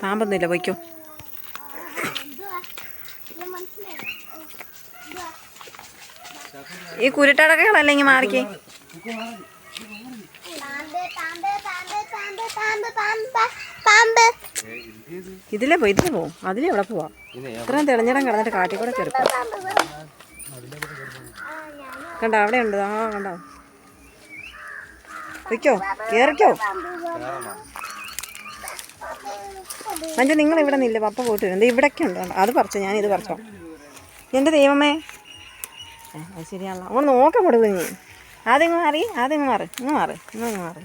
പാമ്പൊന്നുമില്ല പോയിക്കോ. ഈ കുരുട്ടടക്കുകളല്ലേ ഇങ്ങനെ മാറിക്കേ ഇതിലേ പോ ഇതിലേ പോവും അതിലേ എവിടെ പോവാം. ഇത്രയും തെളിഞ്ഞിടം കിടന്നിട്ട് കാട്ടി കൂടെ കയറി കണ്ടോ അവിടെ ഉണ്ട്. ആ കണ്ടോ. വയ്ക്കോ കേറിക്കോ. മഞ്ജു നിങ്ങൾ ഇവിടെ നിന്നില്ല പപ്പ പോയിട്ട് വരും. ദേ ഇവിടൊക്കെ ഉണ്ട് അത് പറിച്ചോ ഞാൻ ഇത് പറിച്ചോ എന്റെ ദൈവമേ. അത് ശരിയാണല്ലോ. അങ്ങനെ നോക്കാൻ കൊടുക്കും നീ അതിങ്ങ് മാറി അതിങ്ങ് മാറി. ഇങ്ങ് മാറി ഇങ്ങ് മാറി.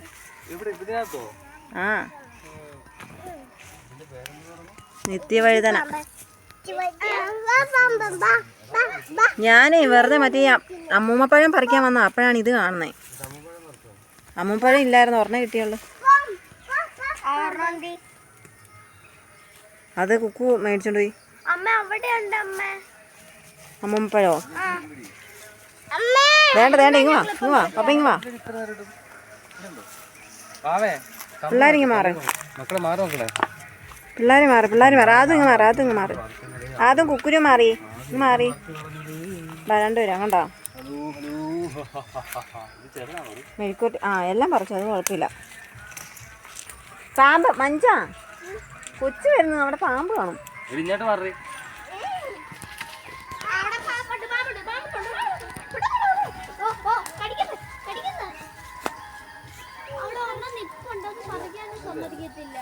ആ. നിത്യവഴുതന. ഞാനേ വെറുതെ മറ്റേ ഈ അമ്മൂമ്മപ്പഴം പറിക്കാൻ വന്ന അപ്പോഴാണ് ഇത് കാണുന്നത് അമ്മൂമ്മപ്പഴം ഇല്ലായിരുന്നു. ഒരെണ്ണം കിട്ടിയുള്ളൂ. അത് കുക്കു മേടിച്ചോണ്ട് പോയി. അമ്മ അവിടെ ഉണ്ട് അമ്മ അമ്മൂമ്മപ്പഴോ അമ്മ! വേണ്ട വേണ്ട ഇങ്ങ് വാ ഇങ്ങ് വാ പപ്പ ഇങ്ങ് വാ. പിള്ളേരിങ്ങ് മാറി. മക്കളെ മാറി മക്കളെ. പിള്ളേർ മാറി പിള്ളേർ മാറി. അതും ഇങ്ങ് മാറി അതും ഇങ്ങ് മാറി. അതും കുക്കുരും മാറി ഇങ്ങ് മാറി. രണ്ടുപേരും കണ്ടോ ഹലോ ഹലോ ഇത് ചെറുതാണോ മെഴുക്കൂട്ടി ആ എല്ലാം പറിച്ചു അത് കുഴപ്പമില്ല. സാമ്പ മഞ്ചാ? കൊച്ചു വരുന്നു അവിടെ പാമ്പ് കാണും. ഇടിഞ്ഞാട്ട് മാറി.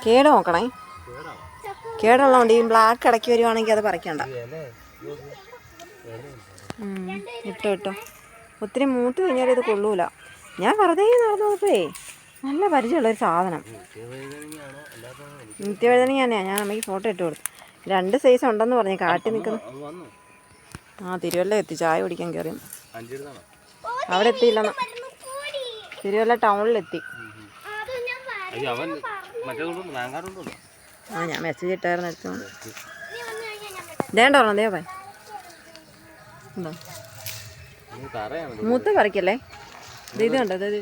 കേട് നോക്കണേ. കേടുള്ളതുകൊണ്ട് ഈ ബ്ലാക്ക് ഇടയ്ക്ക് വരുവാണെങ്കിൽ അത് പറിക്കണ്ട. ഇട്ടോ ഇട്ടോ. ഒത്തിരി മൂത്ത് കഴിഞ്ഞാൽ ഇത് കൊള്ളൂല. ഞാൻ വെറുതെ നടന്നു നോക്കേ നല്ല പരിചയമുള്ള ഒരു സാധനം. നിത്യവേദന തന്നെയാ ഞാൻ അമ്മയ്ക്ക് ഫോട്ടോ ഇട്ട് കൊടുത്തു. രണ്ട് സൈസ് ഉണ്ടെന്ന് പറഞ്ഞു. കാട്ടി നിൽക്കുന്നു. ആ തിരുവല്ല എത്തി. ചായ കുടിക്കാൻ കയറി അവിടെ എത്തിയില്ലെന്ന്. കൂടി തിരുവല്ല ടൗണിലെത്തി ആ ഞാൻ മെസ്സേജ് ഇട്ടായിരുന്നു എടുത്തു. ദേണ്ട പറഞ്ഞോ ദേവൻ ഉണ്ടോ? മൂത്ത് പറിക്കല്ലേ? ഇത് കണ്ടോ? ഇത്.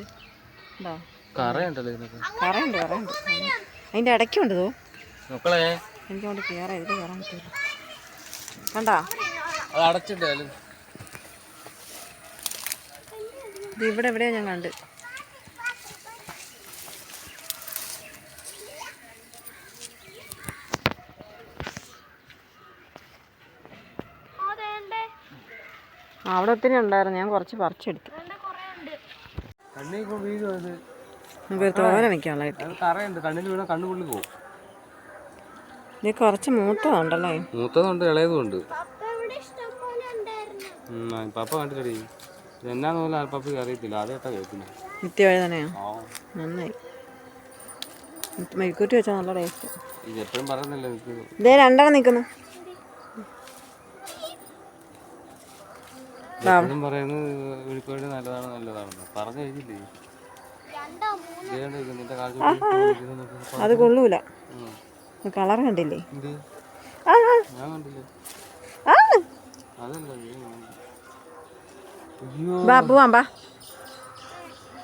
കറയുണ്ടല്ലോ കറയുണ്ട് കറയുണ്ട്. അതിന്റെ ഇടയ്ക്കുണ്ട് തോ. മക്കളെ എനിക്ക് കൊണ്ട് കയറാം ഇതിൽ കയറാൻ പറ്റില്ല കണ്ടാ? അത് അടച്ചിട്ടാലും ഇത് ഇവിടെ എവിടെയാ ഞാൻ കണ്ട്. അവിടെ ഒത്തിരി ഉണ്ടായിരുന്നു. ഞാൻ കുറച്ച് പറിച്ചെടുത്തു. ഇപ്പോൾ വീഴും അത് നമുക്ക് തോര വെക്കാനുള്ളതായിട്ട് അത് കറയുണ്ട്. കണ്ണിൽ വീണാൽ കണ്ണു പുള്ളി പോകും കുറച്ച് മൂത്തതുണ്ടല്ലേ? മൂത്തതുണ്ട് ഇളയതുണ്ട് പപ്പ ഇവിടെ ഇഷ്ടം പോലെ ഉണ്ടായിരുന്നു പപ്പ കണ്ടിട്ടടി എന്നാന്ന് പോലും പപ്പയ്ക്ക് അറിയത്തില്ല. ആദ്യമായിട്ടാ കേൾക്കുന്നത് നിത്യവേദനയോ? ആ. നന്നായി. മെഴുക്കൂട്ടി വെച്ചാൽ നല്ല ടേസ്റ്റ് ഇത് എപ്പോഴും പറയുന്നില്ല എനിക്ക് ഇതേ രണ്ടെണ്ണം നിൽക്കുന്നു പറയുന്നത് നല്ലതാണ് നല്ലതാണെന്ന് പറഞ്ഞു കഴിഞ്ഞില്ലേ? അത് കൊള്ളൂല. കളർ കണ്ടില്ലേ? ബാബു ആ ആ, ഞാൻ കണ്ടില്ലേ. ആ. അതല്ല അയ്യോ ബാ പോവാം ബാ.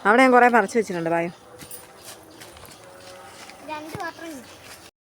അവിടെ ഞാൻ കുറേ പറിച്ചു വെച്ചിട്ടുണ്ട് ബായോ.